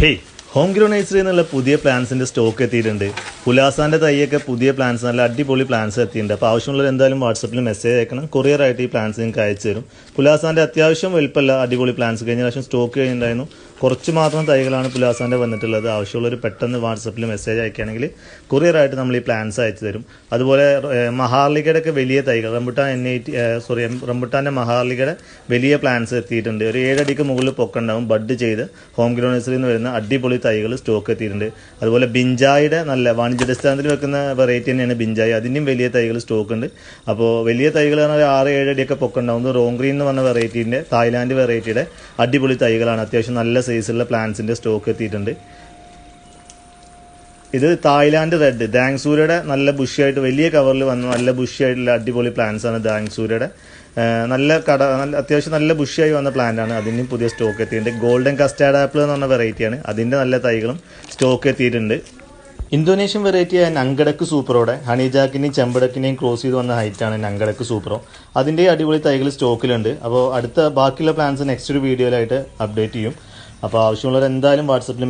Hey home grow nursery എന്നുള്ള പുതിയ പ്ലാൻസിന്റെ stock എത്തിയിട്ടുണ്ട്. പുലാസാന്റെ തൈയൊക്കെ പുതിയ പ്ലാൻസ് നല്ല അടിപൊളി പ്ലാൻസ് എത്തിയിട്ടുണ്ട്. അപ്പോൾ ആവശ്യമുള്ളവർ എന്തായാലും വാട്സപ്പിൽ മെസ്സേജ് അയക്കണം. കൊറിയർ ആയിട്ട് ഈ പ്ലാൻസ് നിങ്ങൾക്ക് അയച്ചു തരും പുലാസാന്റെ അത്യാവശ്യം വലുപ്പമല്ല അടിപൊളി പ്ലാൻസ് കഴിഞ്ഞ പ്രാവശ്യം സ്റ്റോക്ക് കഴിഞ്ഞിട്ടുണ്ടായിരുന്നു. കുറച്ച് മാത്രം തൈകളാണ് പുലാസാന്റെ വന്നിട്ടുള്ളത്. ആവശ്യമുള്ളവർ പെട്ടെന്ന് വാട്സപ്പിൽ മെസ്സേജ് അയക്കുകയാണെങ്കിൽ കൊറിയർ ആയിട്ട് നമ്മൾ ഈ പ്ലാൻസ് അയച്ചു തരും. അതുപോലെ മഹാർലികയുടെ ഒക്കെ വലിയ തൈകൾ. റംബുട്ടാൻ എൻ എയ്റ്റി സോറി റംബുട്ടാന്റെ മഹാർലികയുടെ വലിയ പ്ലാൻസ് എത്തിയിട്ടുണ്ട്. ഒരു ഏഴടിക്ക് മുകളിൽ പൊക്കുണ്ടാവും ബഡ് ചെയ്ത് ഹോം ഗ്രോ നഴ്സറിയിൽ നിന്ന് വരുന്ന അടിപൊളി തൈകൾ സ്റ്റോക്ക് എത്തിയിട്ടുണ്ട്. അതുപോലെ ബിഞ്ചായുടെ നല്ല വാണിജ്യാടിസ്ഥാനത്തിൽ വെക്കുന്ന വെറൈറ്റി തന്നെയാണ് ബിഞ്ചായി. അതിന്റെയും വലിയ തൈകൾ സ്റ്റോക്ക് ഉണ്ട്. അപ്പോൾ വലിയ തൈകൾ എന്ന് പറഞ്ഞാൽ ആറ് ഏഴടിയൊക്കെ അടിയൊക്കെ പൊക്കുണ്ടാവുന്നത് റോങ്ഗ്രീൻ എന്ന് പറഞ്ഞ വെറൈറ്റീന്റെ തായ്ലാൻഡ് വെറൈറ്റിയുടെ അടിപൊളി തൈകളാണ്. അത്യാവശ്യം നല്ല സൈസുള്ള പ്ലാന്റ്സിന്റെ സ്റ്റോക്ക് എത്തിയിട്ടുണ്ട്. ഇത് തായ്ലാന്റ് റെഡ് ദാങ്സൂരയുടെ നല്ല ബുഷിയായിട്ട് വലിയ കവറിൽ വന്ന നല്ല ബുഷിയായിട്ടുള്ള അടിപൊളി പ്ലാന്റ്സ് ആണ് ദാങ്സൂരയുടെ. നല്ല കട നല്ല അത്യാവശ്യം നല്ല ബുഷിയായി വന്ന പ്ലാന്റ് ആണ്. അതിനും പുതിയ സ്റ്റോക്ക് എത്തിയിട്ടുണ്ട്. ഗോൾഡൻ കസ്റ്റാർഡ് ആപ്പിൾ എന്ന് പറഞ്ഞ വെറൈറ്റിയാണ് അതിന്റെ നല്ല തൈകളും സ്റ്റോക്ക് എത്തിയിട്ടുണ്ട്. ഇന്തോനേഷ്യൻ വെറൈറ്റിയായ നങ്കടക്ക് സൂപ്പറോടെ ഹണിജാക്കിനെയും ചെമ്പടക്കിനെയും ക്രോസ് ചെയ്ത് വന്ന ഹൈറ്റാണ് നങ്കടക്ക് സൂപ്പറോ. അതിന്റെ അടിപൊളി തൈകൾ സ്റ്റോക്കിലുണ്ട് അപ്പോൾ അടുത്ത ബാക്കിയുള്ള പ്ലാൻസ് നെക്സ്റ്റ് ഒരു വീഡിയോയിലായിട്ട് അപ്ഡേറ്റ് ചെയ്യും. അപ്പോൾ ആവശ്യമുള്ളവർ എന്തായാലും വാട്സപ്പിൽ